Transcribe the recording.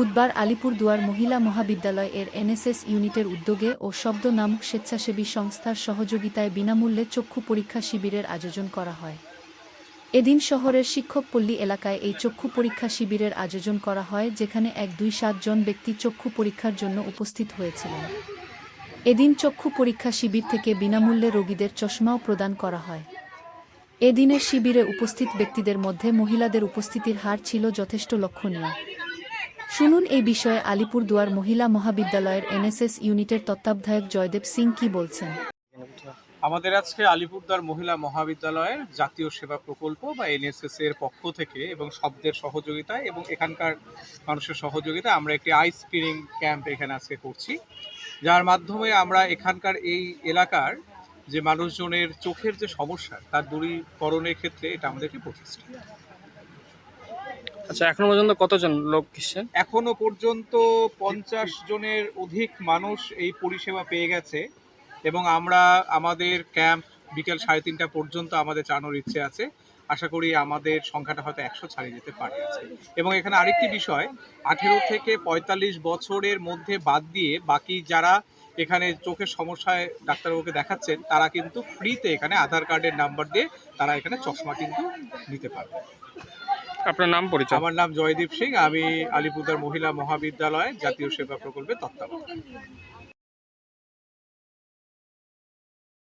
বুধবার আলিপুরদুয়ার মহিলা মহাবিদ্যালয় এর এনএসএস ইউনিটের উদ্যোগে ও শব্দ নামক স্বেচ্ছাসেবী সংস্থার সহযোগিতায় বিনামূল্যে চক্ষু পরীক্ষা শিবিরের আয়োজন করা হয়। এদিন শহরের শিক্ষকপল্লী এলাকায় এই চক্ষু পরীক্ষা শিবিরের আয়োজন করা হয়, যেখানে এক দুই সাত জন ব্যক্তি চক্ষু পরীক্ষার জন্য উপস্থিত হয়েছিলেন। এদিন চক্ষু পরীক্ষা শিবির থেকে বিনামূল্যে রোগীদের চশমাও প্রদান করা হয়। এদিনের শিবিরে উপস্থিত ব্যক্তিদের মধ্যে মহিলাদের উপস্থিতির হার ছিল যথেষ্ট লক্ষণীয়। শুনুন এই বিষয়ে আলিপুরদুয়ার মহিলা মহাবিদ্যালয়ের এনএসএস ইউনিটের তত্ত্বাবধায়ক জয়দেব সিং কি বলছেন। আমাদের আজকে আলিপুরদুয়ার মহিলা মহাবিদ্যালয়ের জাতীয় সেবা প্রকল্প বা এনএসএস এর পক্ষ থেকে এবং শব্দের সহযোগিতায় এবং এখানকার মানুষের সহযোগিতায় আমরা একটি আই স্ক্রিনিং ক্যাম্প এখানে আজকে করছি। যার মাধ্যমে আমরা এখানকার এই এলাকার যে মানুষজনের চোখের যে সমস্যা, তার দূরীকরণের ক্ষেত্রে এটা আমাদেরকে প্রচেষ্টা আচ্ছা এখনও পর্যন্ত কতজন লোক এসছেন এখনও পর্যন্ত পঞ্চাশ জনের অধিক মানুষ এই পরিষেবা পেয়ে গেছে এবং আমরা আমাদের ক্যাম্প বিকেল সাড়ে তিনটা পর্যন্ত আমাদের চালানোর ইচ্ছে আছে। আশা করি আমাদের সংখ্যাটা হয়তো একশো ছাড়িয়ে যেতে পারে। এবং এখানে আরেকটি বিষয়, আঠেরো থেকে পঁয়তাল্লিশ বছরের মধ্যে বাদ দিয়ে বাকি যারা এখানে চোখের সমস্যায় ডাক্তারবাবুকে দেখাচ্ছেন, তারা কিন্তু ফ্রিতে এখানে আধার কার্ডের নাম্বার দিয়ে তারা এখানে চশমা কিন্তু নিতে পারবে। আপনার নাম, পরিচয়? আমার নাম জয়দীপ সিং। আমি আলিপুরদার মহিলা মহাবিদ্যালয় জাতীয় সেবা প্রকল্পে তত্ত্বাবধায়ক।